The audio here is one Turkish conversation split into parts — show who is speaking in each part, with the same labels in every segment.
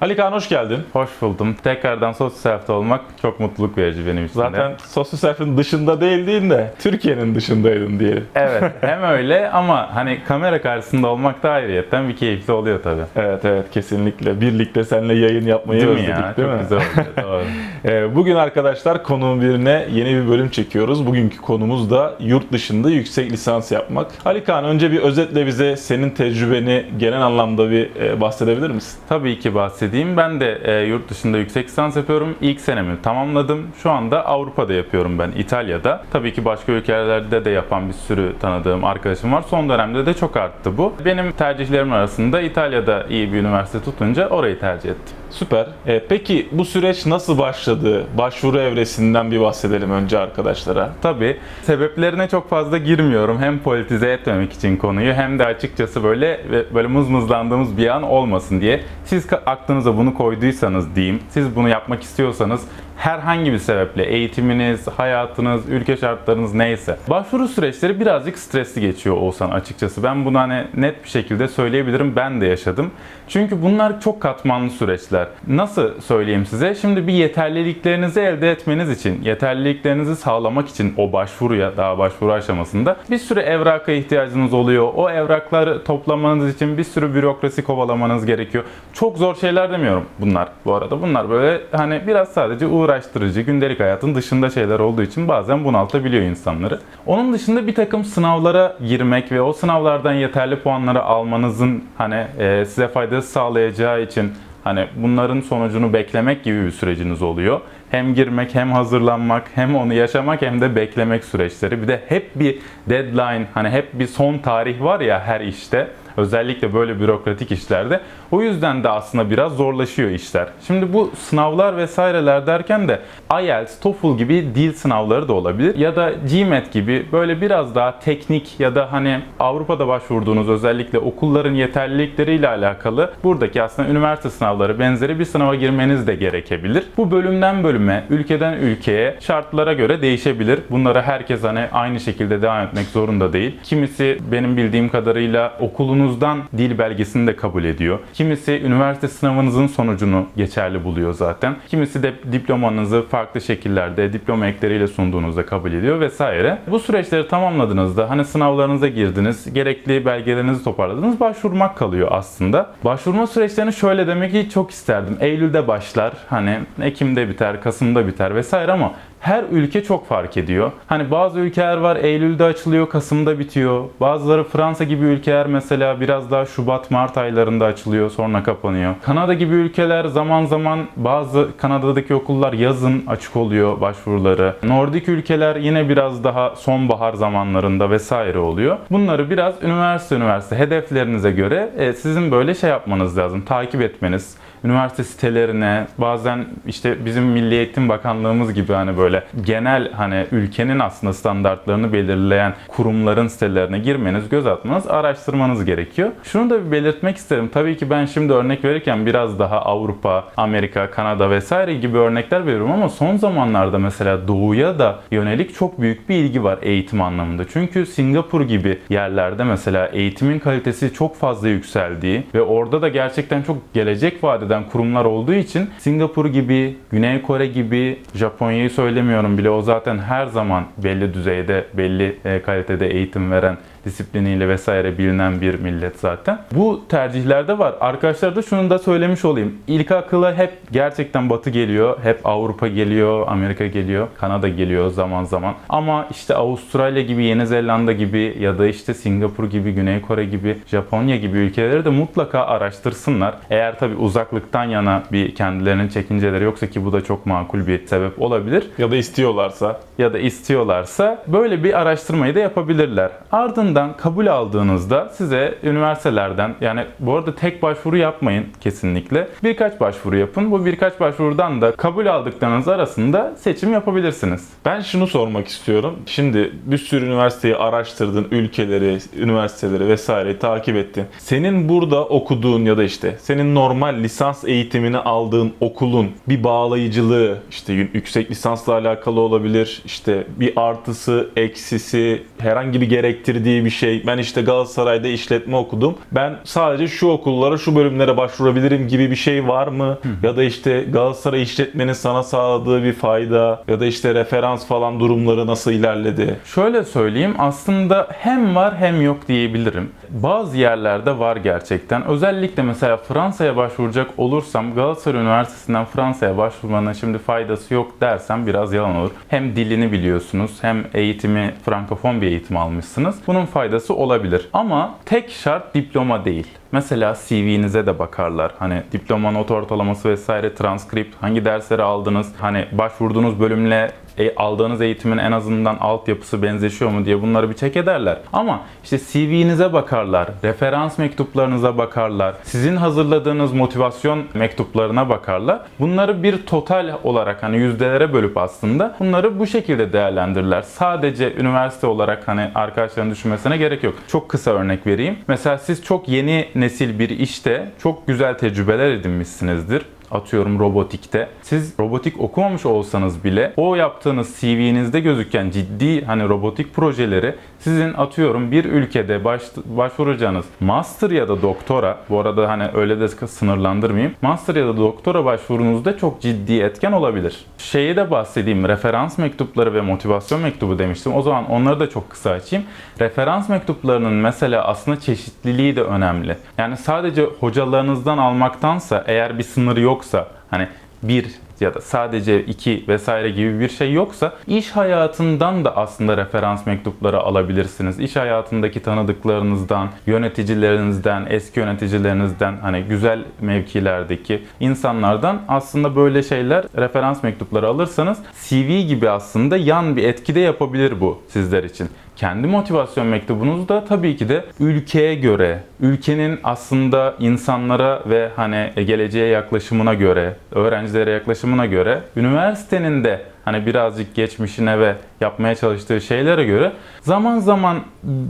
Speaker 1: Ali Kaan hoş geldin.
Speaker 2: Hoş buldum. Tekrardan sosyal hafta olmak çok mutluluk verici benim için.
Speaker 1: Zaten sosyal selfie'nin dışında değildin de Türkiye'nin dışındaydın diyelim.
Speaker 2: Evet hem öyle ama hani kamera karşısında olmak da ayrıyetten bir keyifli oluyor tabii.
Speaker 1: Evet evet kesinlikle. Birlikte seninle yayın yapmayı
Speaker 2: Değil mi
Speaker 1: özledik
Speaker 2: ya?
Speaker 1: değil
Speaker 2: çok
Speaker 1: mi?
Speaker 2: güzel oluyor. Doğru.
Speaker 1: Bugün arkadaşlar konuğun birine yeni bir bölüm çekiyoruz. Bugünkü konumuz da yurt dışında yüksek lisans yapmak. Ali Kaan önce bir özetle bize senin tecrübeni genel anlamda bir e, bahsedebilir misin?
Speaker 2: Tabii ki bahsedeyim. Ben de e, yurt dışında yüksek lisans yapıyorum. İlk senemi tamamladım. Şu anda Avrupa'da yapıyorum ben, İtalya'da. Tabii ki başka ülkelerde de yapan bir sürü tanıdığım arkadaşım var. Son dönemde de çok arttı bu. Benim tercihlerim arasında İtalya'da iyi bir üniversite tutunca orayı tercih ettim.
Speaker 1: Süper. Ee, peki bu süreç nasıl başladı? Başvuru evresinden bir bahsedelim önce arkadaşlara.
Speaker 2: Tabii sebeplerine çok fazla girmiyorum. Hem politize etmemek için konuyu hem de açıkçası böyle böyle mızmızlandığımız bir an olmasın diye. Siz aklınıza bunu koyduysanız diyeyim, siz bunu yapmak istiyorsanız herhangi bir sebeple eğitiminiz, hayatınız, ülke şartlarınız neyse. Başvuru süreçleri birazcık stresli geçiyor Oğuzhan açıkçası. Ben bunu hani net bir şekilde söyleyebilirim. Ben de yaşadım. Çünkü bunlar çok katmanlı süreçler. Nasıl söyleyeyim size? Şimdi bir yeterliliklerinizi elde etmeniz için, yeterliliklerinizi sağlamak için o başvuruya, daha başvuru aşamasında bir sürü evraka ihtiyacınız oluyor. O evrakları toplamanız için bir sürü bürokrasi kovalamanız gerekiyor. Çok zor şeyler demiyorum bunlar bu arada. Bunlar böyle hani biraz sadece uğraştırıcı, gündelik hayatın dışında şeyler olduğu için bazen bunaltabiliyor insanları. Onun dışında bir takım sınavlara girmek ve o sınavlardan yeterli puanları almanızın hani e, size faydası sağlayacağı için Hani bunların sonucunu beklemek gibi bir süreciniz oluyor. Hem girmek, hem hazırlanmak, hem onu yaşamak hem de beklemek süreçleri. Bir de hep bir deadline, hani hep bir son tarih var ya her işte. Özellikle böyle bürokratik işlerde. O yüzden de aslında biraz zorlaşıyor işler. Şimdi bu sınavlar vesaireler derken de IELTS, TOEFL gibi dil sınavları da olabilir. Ya da GMAT gibi böyle biraz daha teknik ya da hani Avrupa'da başvurduğunuz özellikle okulların yeterlilikleriyle alakalı buradaki aslında üniversite sınavları benzeri bir sınava girmeniz de gerekebilir. Bu bölümden bölüme, ülkeden ülkeye şartlara göre değişebilir. Bunlara herkes hani aynı şekilde devam etmek zorunda değil. Kimisi benim bildiğim kadarıyla okulunuzdan dil belgesini de kabul ediyor. Kimisi üniversite sınavınızın sonucunu geçerli buluyor zaten. Kimisi de diplomanızı farklı şekillerde diploma ekleriyle sunduğunuzda kabul ediyor vesaire. Bu süreçleri tamamladığınızda hani sınavlarınıza girdiniz, gerekli belgelerinizi toparladınız, başvurmak kalıyor aslında. Başvurma süreçlerini şöyle demek ki çok isterdim. Eylül'de başlar, hani Ekim'de biter, Kasım'da biter vesaire ama her ülke çok fark ediyor. Hani bazı ülkeler var Eylül'de açılıyor, Kasım'da bitiyor. Bazıları Fransa gibi ülkeler mesela biraz daha Şubat, Mart aylarında açılıyor, sonra kapanıyor. Kanada gibi ülkeler zaman zaman bazı Kanada'daki okullar yazın açık oluyor başvuruları. Nordik ülkeler yine biraz daha sonbahar zamanlarında vesaire oluyor. Bunları biraz üniversite üniversite hedeflerinize göre e, sizin böyle şey yapmanız lazım, takip etmeniz üniversite sitelerine bazen işte bizim Milli Eğitim Bakanlığımız gibi hani böyle genel hani ülkenin aslında standartlarını belirleyen kurumların sitelerine girmeniz, göz atmanız, araştırmanız gerekiyor. Şunu da bir belirtmek isterim. Tabii ki ben şimdi örnek verirken biraz daha Avrupa, Amerika, Kanada vesaire gibi örnekler veriyorum ama son zamanlarda mesela doğuya da yönelik çok büyük bir ilgi var eğitim anlamında. Çünkü Singapur gibi yerlerde mesela eğitimin kalitesi çok fazla yükseldiği ve orada da gerçekten çok gelecek vadeden kurumlar olduğu için Singapur gibi, Güney Kore gibi, Japonya'yı söylemiyorum bile. O zaten her zaman belli düzeyde, belli e, kalitede eğitim veren disipliniyle vesaire bilinen bir millet zaten. Bu tercihlerde var. Arkadaşlar da şunu da söylemiş olayım. İlk akıla hep gerçekten Batı geliyor. Hep Avrupa geliyor, Amerika geliyor, Kanada geliyor zaman zaman. Ama işte Avustralya gibi, Yeni Zelanda gibi ya da işte Singapur gibi, Güney Kore gibi, Japonya gibi ülkeleri de mutlaka araştırsınlar. Eğer tabi uzaklıktan yana bir kendilerinin çekinceleri yoksa ki bu da çok makul bir sebep olabilir
Speaker 1: Ya da istiyorlarsa.
Speaker 2: ya da istiyorlarsa böyle bir araştırmayı da yapabilirler. Ardından kabul aldığınızda size üniversitelerden yani bu arada tek başvuru yapmayın kesinlikle. Birkaç başvuru yapın. Bu birkaç başvurudan da kabul aldıklarınız arasında seçim yapabilirsiniz.
Speaker 1: Ben şunu sormak istiyorum. Şimdi bir sürü üniversiteyi araştırdın, ülkeleri, üniversiteleri vesaireyi takip ettin. Senin burada okuduğun ya da işte senin normal lisans eğitimini aldığın okulun bir bağlayıcılığı, işte yüksek lisansla alakalı olabilir, işte bir artısı, eksisi, herhangi bir gerektirdiği gibi bir şey. Ben işte Galatasaray'da işletme okudum. Ben sadece şu okullara, şu bölümlere başvurabilirim gibi bir şey var mı? Ya da işte Galatasaray işletmenin sana sağladığı bir fayda ya da işte referans falan durumları nasıl ilerledi?
Speaker 2: Şöyle söyleyeyim aslında hem var hem yok diyebilirim. Bazı yerlerde var gerçekten. Özellikle mesela Fransa'ya başvuracak olursam Galatasaray Üniversitesi'nden Fransa'ya başvurmanın şimdi faydası yok dersem biraz yalan olur. Hem dilini biliyorsunuz hem eğitimi frankofon bir eğitim almışsınız. Bunun faydası olabilir. Ama tek şart diploma değil. Mesela CV'nize de bakarlar. Hani diploma, not ortalaması vesaire, transkript, hangi dersleri aldınız, hani başvurduğunuz bölümle e, aldığınız eğitimin en azından altyapısı benzeşiyor mu diye bunları bir check ederler. Ama işte CV'nize bakarlar, referans mektuplarınıza bakarlar, sizin hazırladığınız motivasyon mektuplarına bakarlar. Bunları bir total olarak hani yüzdelere bölüp aslında bunları bu şekilde değerlendirirler. Sadece üniversite olarak hani arkadaşların düşünmesine gerek yok. Çok kısa örnek vereyim. Mesela siz çok yeni nesil bir işte çok güzel tecrübeler edinmişsinizdir atıyorum robotikte. Siz robotik okumamış olsanız bile o yaptığınız CV'nizde gözüken ciddi hani robotik projeleri sizin atıyorum bir ülkede baş, başvuracağınız master ya da doktora bu arada hani öyle de sınırlandırmayayım. Master ya da doktora başvurunuzda çok ciddi etken olabilir. Şeyi de bahsedeyim. Referans mektupları ve motivasyon mektubu demiştim. O zaman onları da çok kısa açayım. Referans mektuplarının mesela aslında çeşitliliği de önemli. Yani sadece hocalarınızdan almaktansa eğer bir sınır yoksa hani bir ya da sadece iki vesaire gibi bir şey yoksa iş hayatından da aslında referans mektupları alabilirsiniz. İş hayatındaki tanıdıklarınızdan, yöneticilerinizden, eski yöneticilerinizden hani güzel mevkilerdeki insanlardan aslında böyle şeyler referans mektupları alırsanız CV gibi aslında yan bir etki de yapabilir bu sizler için. Kendi motivasyon mektubunuz da tabii ki de ülkeye göre, ülkenin aslında insanlara ve hani geleceğe yaklaşımına göre, öğrencilere yaklaşımına göre, üniversitenin de hani birazcık geçmişine ve yapmaya çalıştığı şeylere göre zaman zaman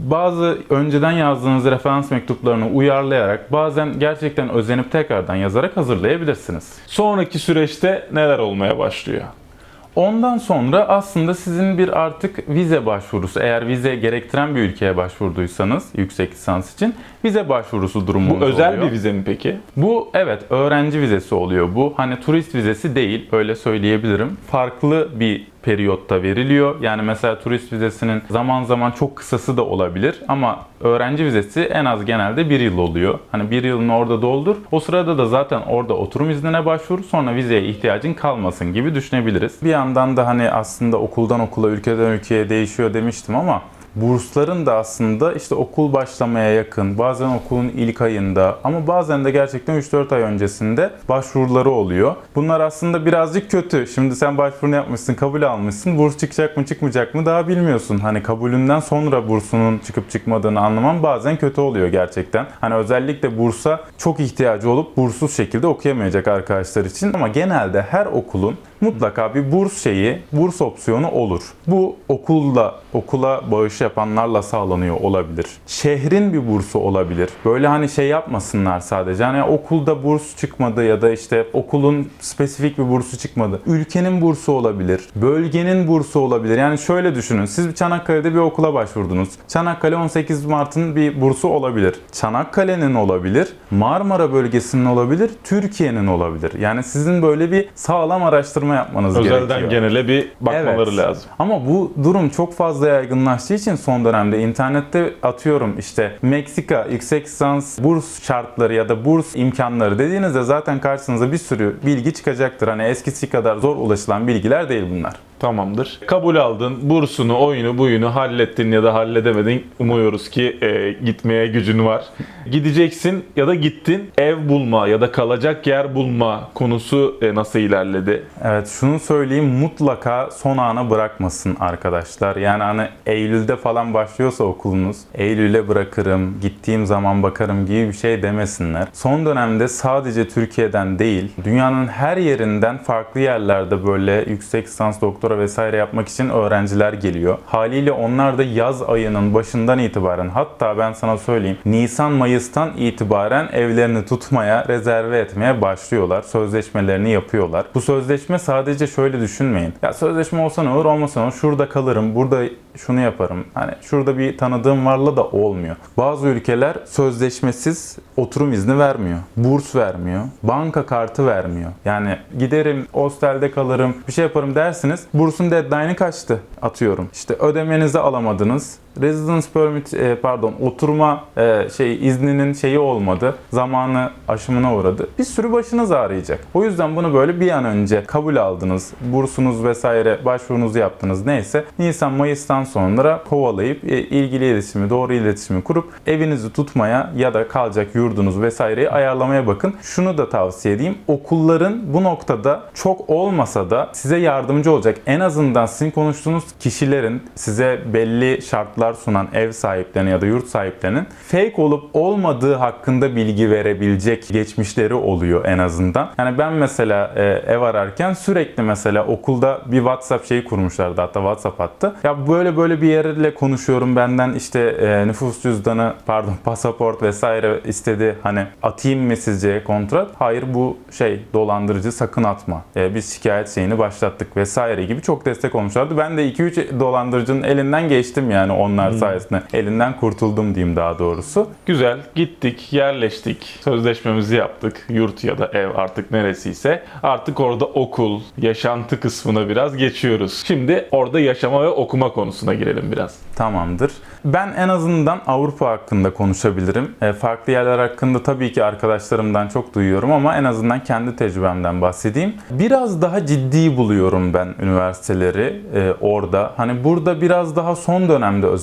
Speaker 2: bazı önceden yazdığınız referans mektuplarını uyarlayarak bazen gerçekten özenip tekrardan yazarak hazırlayabilirsiniz.
Speaker 1: Sonraki süreçte neler olmaya başlıyor?
Speaker 2: Ondan sonra aslında sizin bir artık vize başvurusu, eğer vize gerektiren bir ülkeye başvurduysanız yüksek lisans için vize başvurusu durumunuz
Speaker 1: Bu özel
Speaker 2: oluyor.
Speaker 1: bir vize mi peki?
Speaker 2: Bu evet öğrenci vizesi oluyor bu. Hani turist vizesi değil öyle söyleyebilirim. Farklı bir periyotta veriliyor. Yani mesela turist vizesinin zaman zaman çok kısası da olabilir ama öğrenci vizesi en az genelde bir yıl oluyor. Hani bir yılını orada doldur. O sırada da zaten orada oturum iznine başvur. Sonra vizeye ihtiyacın kalmasın gibi düşünebiliriz. Bir yandan da hani aslında okuldan okula, ülkeden ülkeye değişiyor demiştim ama bursların da aslında işte okul başlamaya yakın, bazen okulun ilk ayında ama bazen de gerçekten 3-4 ay öncesinde başvuruları oluyor. Bunlar aslında birazcık kötü. Şimdi sen başvurunu yapmışsın, kabul almışsın. Burs çıkacak mı çıkmayacak mı daha bilmiyorsun. Hani kabulünden sonra bursunun çıkıp çıkmadığını anlaman bazen kötü oluyor gerçekten. Hani özellikle bursa çok ihtiyacı olup burssuz şekilde okuyamayacak arkadaşlar için. Ama genelde her okulun mutlaka bir burs şeyi, burs opsiyonu olur. Bu okulla, okula bağış yapanlarla sağlanıyor olabilir. Şehrin bir bursu olabilir. Böyle hani şey yapmasınlar sadece. Hani okulda burs çıkmadı ya da işte okulun spesifik bir bursu çıkmadı. Ülkenin bursu olabilir. Bölgenin bursu olabilir. Yani şöyle düşünün. Siz Çanakkale'de bir okula başvurdunuz. Çanakkale 18 Mart'ın bir bursu olabilir. Çanakkale'nin olabilir. Marmara bölgesinin olabilir. Türkiye'nin olabilir. Yani sizin böyle bir sağlam araştırma yapmanız
Speaker 1: Özelden
Speaker 2: gerekiyor.
Speaker 1: genele bir bakmaları
Speaker 2: Evet.
Speaker 1: lazım.
Speaker 2: Ama bu durum çok fazla yaygınlaştığı için son dönemde internette atıyorum işte Meksika yüksek lisans burs şartları ya da burs imkanları dediğinizde zaten karşınıza bir sürü bilgi çıkacaktır. Hani eskisi kadar zor ulaşılan bilgiler değil bunlar.
Speaker 1: Tamamdır. Kabul aldın, bursunu, oyunu, buyunu hallettin ya da halledemedin. Umuyoruz ki e, gitmeye gücün var. Gideceksin ya da gittin. Ev bulma ya da kalacak yer bulma konusu e, nasıl ilerledi?
Speaker 2: Evet şunu söyleyeyim mutlaka son ana bırakmasın arkadaşlar. Yani hani Eylül'de falan başlıyorsa okulunuz Eylül'e bırakırım, gittiğim zaman bakarım gibi bir şey demesinler. Son dönemde sadece Türkiye'den değil dünyanın her yerinden farklı yerlerde böyle yüksek lisans doktora vesaire yapmak için öğrenciler geliyor. Haliyle onlar da yaz ayının başından itibaren hatta ben sana söyleyeyim Nisan Mayıs'tan itibaren evlerini tutmaya, rezerve etmeye başlıyorlar. Sözleşmelerini yapıyorlar. Bu sözleşme sadece şöyle düşünmeyin. Ya sözleşme olsa ne olur olmasa ne olur şurada kalırım, burada şunu yaparım. Hani şurada bir tanıdığım varla da olmuyor. Bazı ülkeler sözleşmesiz oturum izni vermiyor. Burs vermiyor. Banka kartı vermiyor. Yani giderim hostelde kalırım bir şey yaparım dersiniz. Bursun deadline'ı kaçtı atıyorum. İşte ödemenizi alamadınız. Residence permit e, pardon oturma e, şey izninin şeyi olmadı. Zamanı aşımına uğradı. Bir sürü başınız ağrıyacak. O yüzden bunu böyle bir an önce kabul aldınız. Bursunuz vesaire başvurunuzu yaptınız neyse. Nisan Mayıs'tan sonra kovalayıp e, ilgili iletişimi doğru iletişimi kurup evinizi tutmaya ya da kalacak yurdunuz vesaireyi ayarlamaya bakın. Şunu da tavsiye edeyim. Okulların bu noktada çok olmasa da size yardımcı olacak. En azından sizin konuştuğunuz kişilerin size belli şartlar sunan ev sahiplerine ya da yurt sahiplerinin fake olup olmadığı hakkında bilgi verebilecek geçmişleri oluyor en azından. Yani ben mesela e, ev ararken sürekli mesela okulda bir WhatsApp şeyi kurmuşlardı hatta WhatsApp hattı. Ya böyle böyle bir yerle konuşuyorum benden işte e, nüfus cüzdanı pardon pasaport vesaire istedi. Hani atayım mı sizce kontrat? Hayır bu şey dolandırıcı sakın atma. E, biz şikayet şeyini başlattık vesaire gibi çok destek olmuşlardı. Ben de 2-3 dolandırıcının elinden geçtim yani onlar sayesinde. Elinden kurtuldum diyeyim daha doğrusu.
Speaker 1: Güzel. Gittik, yerleştik. Sözleşmemizi yaptık. Yurt ya da ev artık neresiyse. Artık orada okul, yaşantı kısmına biraz geçiyoruz. Şimdi orada yaşama ve okuma konusuna girelim biraz.
Speaker 2: Tamamdır. Ben en azından Avrupa hakkında konuşabilirim. E, farklı yerler hakkında tabii ki arkadaşlarımdan çok duyuyorum ama en azından kendi tecrübemden bahsedeyim. Biraz daha ciddi buluyorum ben üniversiteleri e, orada. Hani burada biraz daha son dönemde özellikle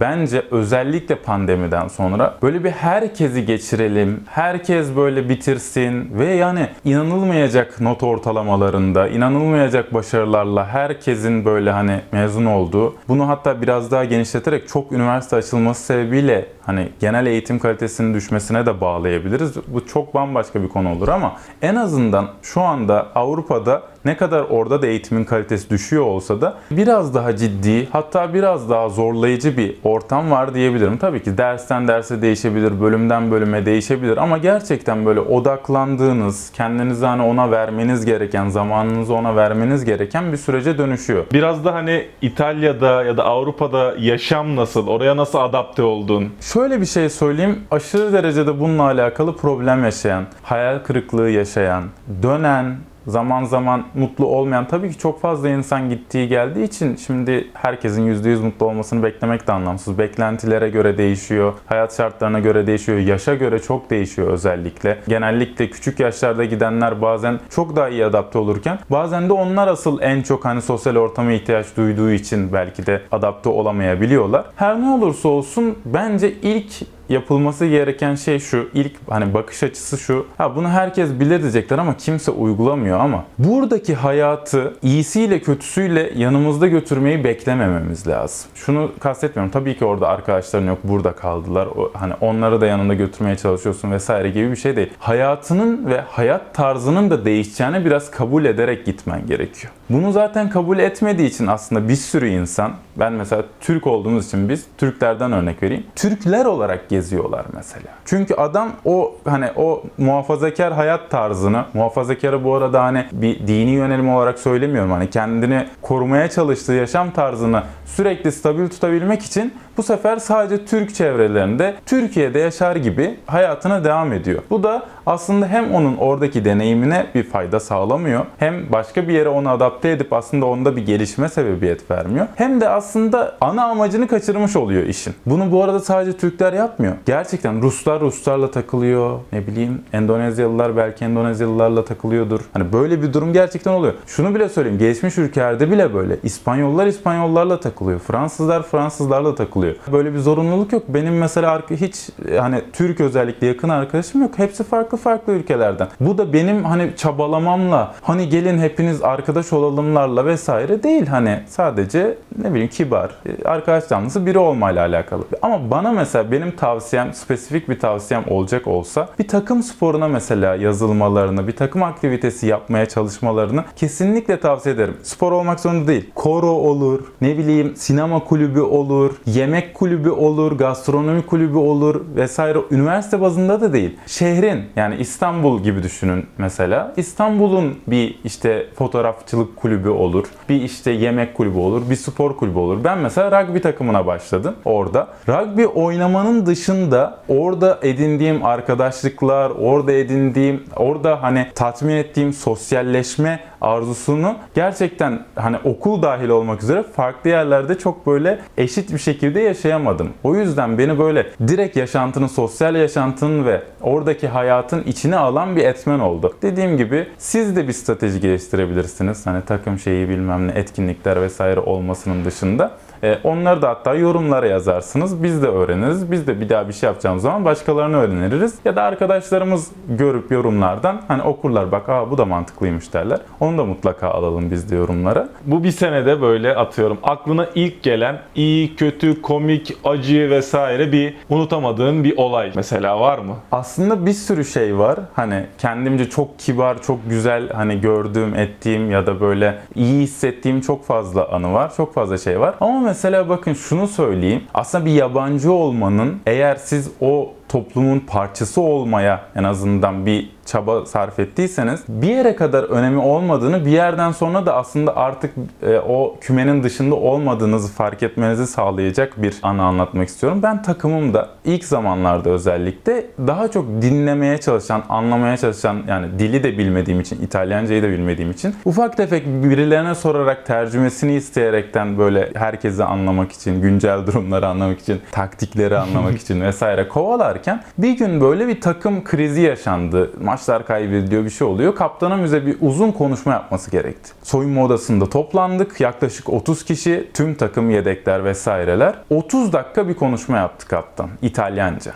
Speaker 2: bence özellikle pandemiden sonra böyle bir herkesi geçirelim. Herkes böyle bitirsin ve yani inanılmayacak not ortalamalarında, inanılmayacak başarılarla herkesin böyle hani mezun olduğu. Bunu hatta biraz daha genişleterek çok üniversite açılması sebebiyle hani genel eğitim kalitesinin düşmesine de bağlayabiliriz. Bu çok bambaşka bir konu olur ama en azından şu anda Avrupa'da ne kadar orada da eğitimin kalitesi düşüyor olsa da biraz daha ciddi hatta biraz daha zorlayıcı bir ortam var diyebilirim. Tabii ki dersten derse değişebilir, bölümden bölüme değişebilir ama gerçekten böyle odaklandığınız, kendinizi hani ona vermeniz gereken, zamanınızı ona vermeniz gereken bir sürece dönüşüyor.
Speaker 1: Biraz da hani İtalya'da ya da Avrupa'da yaşam nasıl? Oraya nasıl adapte oldun?
Speaker 2: Şöyle bir şey söyleyeyim. Aşırı derecede bununla alakalı problem yaşayan, hayal kırıklığı yaşayan, dönen, zaman zaman mutlu olmayan tabii ki çok fazla insan gittiği geldiği için şimdi herkesin %100 mutlu olmasını beklemek de anlamsız. Beklentilere göre değişiyor, hayat şartlarına göre değişiyor, yaşa göre çok değişiyor özellikle. Genellikle küçük yaşlarda gidenler bazen çok daha iyi adapte olurken bazen de onlar asıl en çok hani sosyal ortama ihtiyaç duyduğu için belki de adapte olamayabiliyorlar. Her ne olursa olsun bence ilk yapılması gereken şey şu. ilk hani bakış açısı şu. Ha bunu herkes bilir diyecekler ama kimse uygulamıyor ama buradaki hayatı iyisiyle kötüsüyle yanımızda götürmeyi beklemememiz lazım. Şunu kastetmiyorum. Tabii ki orada arkadaşların yok. Burada kaldılar. O, hani onları da yanında götürmeye çalışıyorsun vesaire gibi bir şey değil. Hayatının ve hayat tarzının da değişeceğini biraz kabul ederek gitmen gerekiyor. Bunu zaten kabul etmediği için aslında bir sürü insan ben mesela Türk olduğumuz için biz Türklerden örnek vereyim. Türkler olarak geziyorlar mesela. Çünkü adam o hani o muhafazakar hayat tarzını, muhafazakarı bu arada hani bir dini yönelim olarak söylemiyorum. Hani kendini korumaya çalıştığı yaşam tarzını sürekli stabil tutabilmek için bu sefer sadece Türk çevrelerinde Türkiye'de yaşar gibi hayatına devam ediyor. Bu da aslında hem onun oradaki deneyimine bir fayda sağlamıyor hem başka bir yere onu adapte edip aslında onda bir gelişme sebebiyet vermiyor. Hem de aslında ana amacını kaçırmış oluyor işin. Bunu bu arada sadece Türkler yapmıyor. Gerçekten Ruslar Ruslarla takılıyor. Ne bileyim Endonezyalılar belki Endonezyalılarla takılıyordur. Hani böyle bir durum gerçekten oluyor. Şunu bile söyleyeyim. Gelişmiş ülkelerde bile böyle. İspanyollar İspanyollarla takılıyor. Fransızlar Fransızlarla takılıyor. Böyle bir zorunluluk yok. Benim mesela hiç hani Türk özellikle yakın arkadaşım yok. Hepsi farklı farklı ülkelerden. Bu da benim hani çabalamamla hani gelin hepiniz arkadaş olalımlarla vesaire değil. Hani sadece ne bileyim kibar, arkadaş canlısı biri olmayla alakalı. Ama bana mesela benim tavsiyem, spesifik bir tavsiyem olacak olsa bir takım sporuna mesela yazılmalarını, bir takım aktivitesi yapmaya çalışmalarını kesinlikle tavsiye ederim. Spor olmak zorunda değil. Koro olur, ne bileyim sinema kulübü olur, yemek yemek kulübü olur, gastronomi kulübü olur vesaire. Üniversite bazında da değil. Şehrin yani İstanbul gibi düşünün mesela. İstanbul'un bir işte fotoğrafçılık kulübü olur. Bir işte yemek kulübü olur. Bir spor kulübü olur. Ben mesela rugby takımına başladım orada. Rugby oynamanın dışında orada edindiğim arkadaşlıklar, orada edindiğim, orada hani tatmin ettiğim sosyalleşme arzusunu gerçekten hani okul dahil olmak üzere farklı yerlerde çok böyle eşit bir şekilde yaşayamadım. O yüzden beni böyle direkt yaşantının, sosyal yaşantının ve oradaki hayatın içine alan bir etmen oldu. Dediğim gibi siz de bir strateji geliştirebilirsiniz. Hani takım şeyi bilmem ne etkinlikler vesaire olmasının dışında. E, Onları da hatta yorumlara yazarsınız. Biz de öğreniriz. Biz de bir daha bir şey yapacağımız zaman başkalarını öğreniriz. Ya da arkadaşlarımız görüp yorumlardan hani okurlar bak aa bu da mantıklıymış derler. Onu da mutlaka alalım biz de yorumlara.
Speaker 1: Bu bir senede böyle atıyorum aklına ilk gelen iyi, kötü, komik, acı vesaire bir unutamadığın bir olay mesela var mı?
Speaker 2: Aslında bir sürü şey var. Hani kendimce çok kibar, çok güzel hani gördüğüm, ettiğim ya da böyle iyi hissettiğim çok fazla anı var. Çok fazla şey var. Ama mesela bakın şunu söyleyeyim. Aslında bir yabancı olmanın eğer siz o toplumun parçası olmaya en azından bir çaba sarf ettiyseniz bir yere kadar önemi olmadığını bir yerden sonra da aslında artık e, o kümenin dışında olmadığınızı fark etmenizi sağlayacak bir anı anlatmak istiyorum. Ben takımımda ilk zamanlarda özellikle daha çok dinlemeye çalışan, anlamaya çalışan yani dili de bilmediğim için, İtalyancayı da bilmediğim için ufak tefek birilerine sorarak tercümesini isteyerekten böyle herkesi anlamak için, güncel durumları anlamak için, taktikleri anlamak için vesaire kovalarken bir gün böyle bir takım krizi yaşandı. Maçlar kaybediliyor bir şey oluyor. Kaptanın bize bir uzun konuşma yapması gerekti. Soyunma odasında toplandık. Yaklaşık 30 kişi, tüm takım yedekler vesaireler. 30 dakika bir konuşma yaptı kaptan. İtalyanca.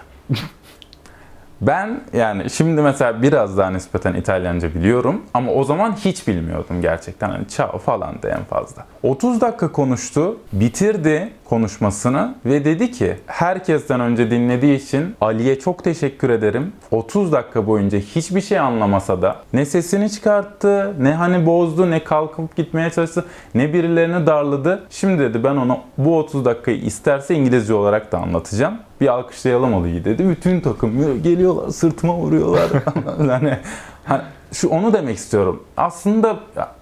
Speaker 2: Ben yani şimdi mesela biraz daha nispeten İtalyanca biliyorum ama o zaman hiç bilmiyordum gerçekten. Hani ciao falan da en fazla. 30 dakika konuştu, bitirdi konuşmasını ve dedi ki herkesten önce dinlediği için Ali'ye çok teşekkür ederim. 30 dakika boyunca hiçbir şey anlamasa da ne sesini çıkarttı, ne hani bozdu, ne kalkıp gitmeye çalıştı, ne birilerini darladı. Şimdi dedi ben ona bu 30 dakikayı isterse İngilizce olarak da anlatacağım. Bir alkışlayalım Ali'yi dedi. Bütün takım geliyorlar sırtıma vuruyorlar. yani hani şu onu demek istiyorum. Aslında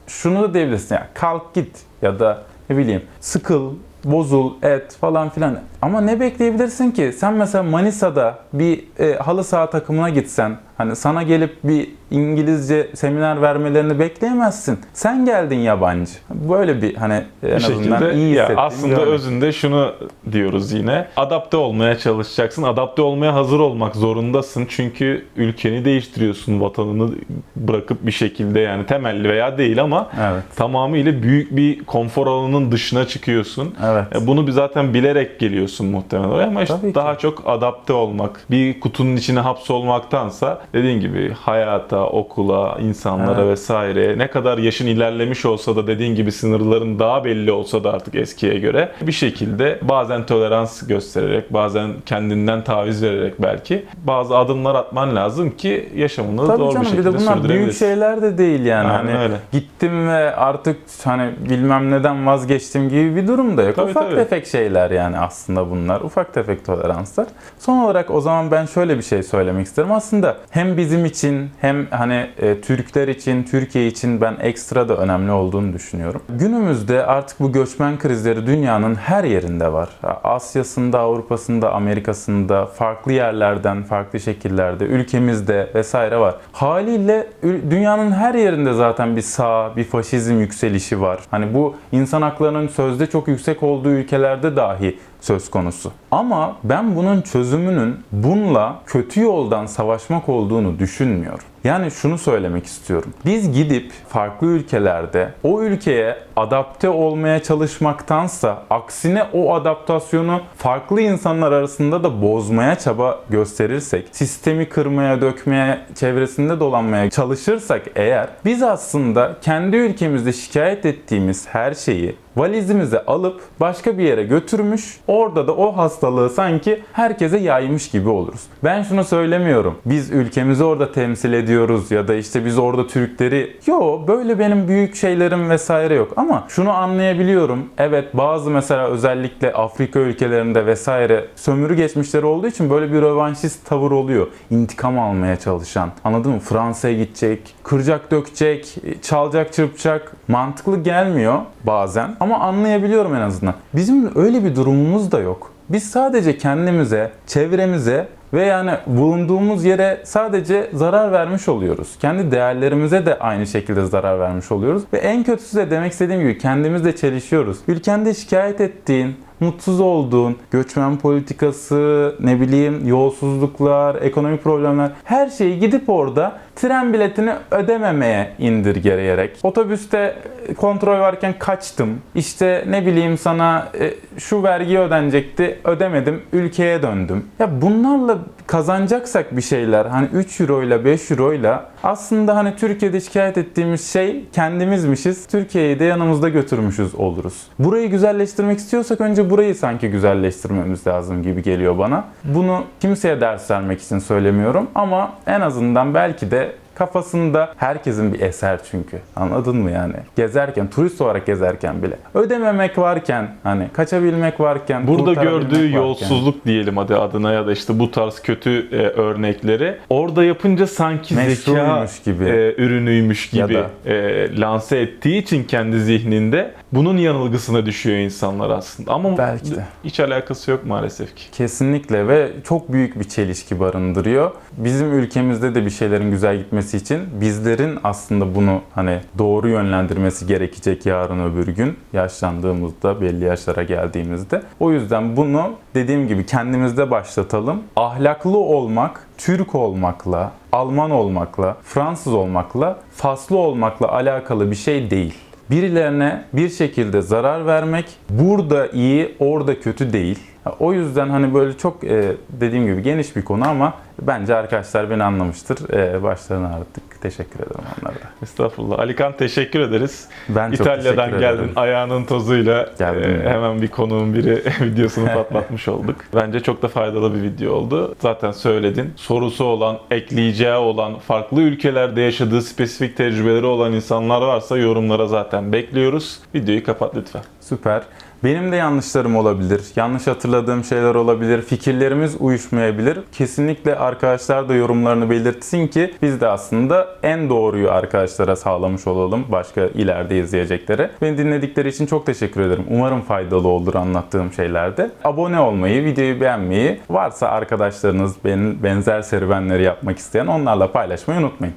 Speaker 2: şunu da diyebilirsin ya kalk git ya da ne bileyim sıkıl, bozul, et falan filan. Ama ne bekleyebilirsin ki? Sen mesela Manisa'da bir e, halı saha takımına gitsen hani sana gelip bir İngilizce seminer vermelerini bekleyemezsin. Sen geldin yabancı. Böyle bir hani en
Speaker 1: Bir
Speaker 2: azından
Speaker 1: şekilde
Speaker 2: iyi
Speaker 1: ya aslında
Speaker 2: örnek.
Speaker 1: özünde şunu diyoruz yine. Adapte olmaya çalışacaksın. Adapte olmaya hazır olmak zorundasın. Çünkü ülkeni değiştiriyorsun. Vatanını bırakıp bir şekilde yani temelli veya değil ama
Speaker 2: Evet.
Speaker 1: tamamıyla büyük bir konfor alanının dışına çıkıyorsun.
Speaker 2: Evet.
Speaker 1: E, Bunu bir zaten bilerek geliyorsun muhtemelen ama işte
Speaker 2: Tabii ki.
Speaker 1: daha çok adapte olmak, bir kutunun içine hapsolmaktansa dediğin gibi hayata, okula, insanlara
Speaker 2: Evet.
Speaker 1: vesaire ne kadar yaşın ilerlemiş olsa da dediğin gibi sınırların daha belli olsa da artık eskiye göre bir şekilde bazen tolerans göstererek, bazen kendinden taviz vererek belki bazı adımlar atman lazım ki yaşamını
Speaker 2: Tabii
Speaker 1: doğru
Speaker 2: canım
Speaker 1: bir
Speaker 2: bir
Speaker 1: şekilde
Speaker 2: de bunlar büyük şeyler de değil yani.
Speaker 1: Aynen
Speaker 2: hani
Speaker 1: öyle.
Speaker 2: gittim ve artık hani bilmem neden vazgeçtim gibi bir durum da yok.
Speaker 1: Tabii,
Speaker 2: ufak
Speaker 1: tabii.
Speaker 2: tefek şeyler yani aslında bunlar. Ufak tefek toleranslar. Son olarak o zaman ben şöyle bir şey söylemek isterim. Aslında hem bizim için hem hani e, Türkler için, Türkiye için ben ekstra da önemli olduğunu düşünüyorum. Günümüzde artık bu göçmen krizleri dünyanın her yerinde var. Asya'sında, Avrupa'sında, Amerika'sında, farklı yerlerden, farklı şekillerde, ülkemizde vesaire var. Haliyle dünyanın her yerinde zaten bir sağ, bir faşizm yükselişi var. Hani bu insan haklarının sözde çok yüksek olduğu ülkelerde dahi söz konusu. Ama ben bunun çözümünün bununla kötü yoldan savaşmak olduğunu düşünmüyorum. Yani şunu söylemek istiyorum. Biz gidip farklı ülkelerde o ülkeye adapte olmaya çalışmaktansa aksine o adaptasyonu farklı insanlar arasında da bozmaya çaba gösterirsek, sistemi kırmaya, dökmeye, çevresinde dolanmaya çalışırsak eğer biz aslında kendi ülkemizde şikayet ettiğimiz her şeyi valizimize alıp başka bir yere götürmüş, orada da o hastalığı sanki herkese yaymış gibi oluruz. Ben şunu söylemiyorum. Biz ülkemizi orada temsil ediyoruz ediyoruz ya da işte biz orada Türkleri yo böyle benim büyük şeylerim vesaire yok ama şunu anlayabiliyorum. Evet bazı mesela özellikle Afrika ülkelerinde vesaire sömürü geçmişleri olduğu için böyle bir rövanşist tavır oluyor. İntikam almaya çalışan. Anladın mı? Fransa'ya gidecek, kıracak dökecek, çalacak çırpacak. Mantıklı gelmiyor bazen ama anlayabiliyorum en azından. Bizim öyle bir durumumuz da yok. Biz sadece kendimize, çevremize ve yani bulunduğumuz yere sadece zarar vermiş oluyoruz. Kendi değerlerimize de aynı şekilde zarar vermiş oluyoruz. Ve en kötüsü de demek istediğim gibi kendimizle çelişiyoruz. Ülkende şikayet ettiğin, mutsuz olduğun, göçmen politikası, ne bileyim yolsuzluklar, ekonomik problemler her şeyi gidip orada tren biletini ödememeye indirgeleyerek otobüste kontrol varken kaçtım. İşte ne bileyim sana e, şu vergi ödenecekti ödemedim ülkeye döndüm. Ya bunlarla kazanacaksak bir şeyler hani 3 euro ile 5 euro ile aslında hani Türkiye'de şikayet ettiğimiz şey kendimizmişiz. Türkiye'yi de yanımızda götürmüşüz oluruz. Burayı güzelleştirmek istiyorsak önce burayı sanki güzelleştirmemiz lazım gibi geliyor bana. Bunu kimseye ders vermek için söylemiyorum ama en azından belki de kafasında herkesin bir eser çünkü. Anladın mı yani? Gezerken, turist olarak gezerken bile. Ödememek varken, hani kaçabilmek varken,
Speaker 1: Burada gördüğü
Speaker 2: varken.
Speaker 1: yolsuzluk diyelim adı adına ya da işte bu tarz kötü e, örnekleri orada yapınca sanki zeka
Speaker 2: gibi.
Speaker 1: e, ürünüymüş gibi
Speaker 2: da-
Speaker 1: e, lanse ettiği için kendi zihninde bunun yanılgısına düşüyor insanlar aslında. Ama
Speaker 2: Belki de.
Speaker 1: hiç alakası yok maalesef ki.
Speaker 2: Kesinlikle ve çok büyük bir çelişki barındırıyor. Bizim ülkemizde de bir şeylerin güzel gitmesi için bizlerin aslında bunu hani doğru yönlendirmesi gerekecek yarın öbür gün yaşlandığımızda belli yaşlara geldiğimizde. O yüzden bunu dediğim gibi kendimizde başlatalım. Ahlaklı olmak Türk olmakla, Alman olmakla, Fransız olmakla, Faslı olmakla alakalı bir şey değil. Birilerine bir şekilde zarar vermek burada iyi, orada kötü değil. O yüzden hani böyle çok e, dediğim gibi geniş bir konu ama bence arkadaşlar beni anlamıştır. E, başlarını ağrıttık. Teşekkür ederim onlara. da.
Speaker 1: Estağfurullah. Alikan teşekkür ederiz.
Speaker 2: Ben çok
Speaker 1: İtalya'dan
Speaker 2: teşekkür
Speaker 1: geldin
Speaker 2: ederim.
Speaker 1: ayağının tozuyla
Speaker 2: Geldim.
Speaker 1: e, hemen bir konuğun biri videosunu patlatmış olduk. Bence çok da faydalı bir video oldu. Zaten söyledin. Sorusu olan, ekleyeceği olan, farklı ülkelerde yaşadığı spesifik tecrübeleri olan insanlar varsa yorumlara zaten bekliyoruz. Videoyu kapat lütfen.
Speaker 2: Süper. Benim de yanlışlarım olabilir. Yanlış hatırladığım şeyler olabilir. Fikirlerimiz uyuşmayabilir. Kesinlikle arkadaşlar da yorumlarını belirtsin ki biz de aslında en doğruyu arkadaşlara sağlamış olalım. Başka ileride izleyeceklere. Beni dinledikleri için çok teşekkür ederim. Umarım faydalı olur anlattığım şeylerde. Abone olmayı, videoyu beğenmeyi, varsa arkadaşlarınız benim benzer serüvenleri yapmak isteyen onlarla paylaşmayı unutmayın.